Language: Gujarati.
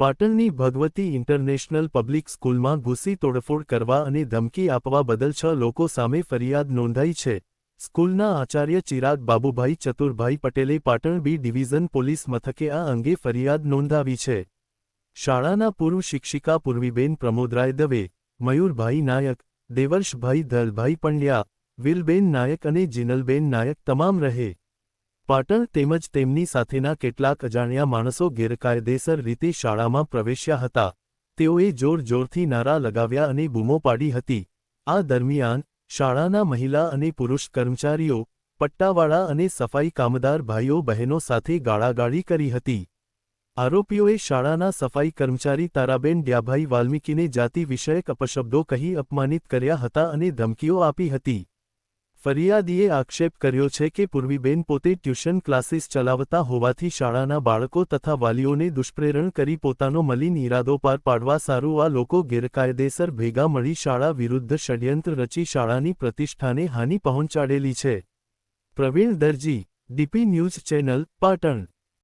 પાટણની ભગવતી ઇન્ટરનેશનલ પબ્લિક સ્કૂલમાં ઘૂસી તોડફોડ કરવા અને ધમકી આપવા બદલ છ લોકો સામે ફરિયાદ નોંધાઈ છે. સ્કૂલના આચાર્ય ચિરાગ બાબુભાઈ ચતુરભાઈ પટેલે પાટણ બી ડિવિઝન પોલીસ મથકે આ અંગે ફરિયાદ નોંધાવી છે. શાળાના પૂર્વ શિક્ષિકા પૂર્વીબેન પ્રમોદરાય દવે, મયુરભાઈ નાયક, દેવર્ષભાઈ ધલભાઈ પંડ્યા, વિલબેન નાયક અને જીનલબેન નાયક તમામ રહે. પાટણ તેમજ તેમની સાથેના કેટલાક અજાણ્યા માણસો ગેરકાયદેસર રીતે શાળામાં પ્રવેશ્યા હતા. તેઓએ જોરજોરથી નારા લગાવ્યા અને બૂમો પાડી હતી. આ દરમિયાન શાળાના મહિલા અને પુરુષ કર્મચારીઓ, પટ્ટાવાળા અને સફાઈ કામદાર ભાઈઓ બહેનો સાથે ગાળાગાળી કરી હતી. આરોપીઓએ શાળાના સફાઈ કર્મચારી તારાબેન ડ્યાભાઈ વાલ્મીકીને જાતિ વિષયક અપશબ્દો કહી અપમાનિત કર્યા હતા અને ધમકીઓ આપી હતી. ફરિયાદીએ આક્ષેપ કર્યો છે કે પૂર્વીબેન પોતે ટ્યુશન ક્લાસીસ ચલાવતા હોવાથી શાળાના બાળકો તથા વાલીઓને દુષ્પ્રેરણ કરી પોતાનો મલિન ઇરાદો પાર પાડવા સારું આ લોકો ગેરકાયદેસર ભેગા મળી શાળા વિરુદ્ધ ષડયંત્ર રચી શાળાની પ્રતિષ્ઠાને હાનિ પહોંચાડેલી છે. Pravin Darji, DP news channel, Patan.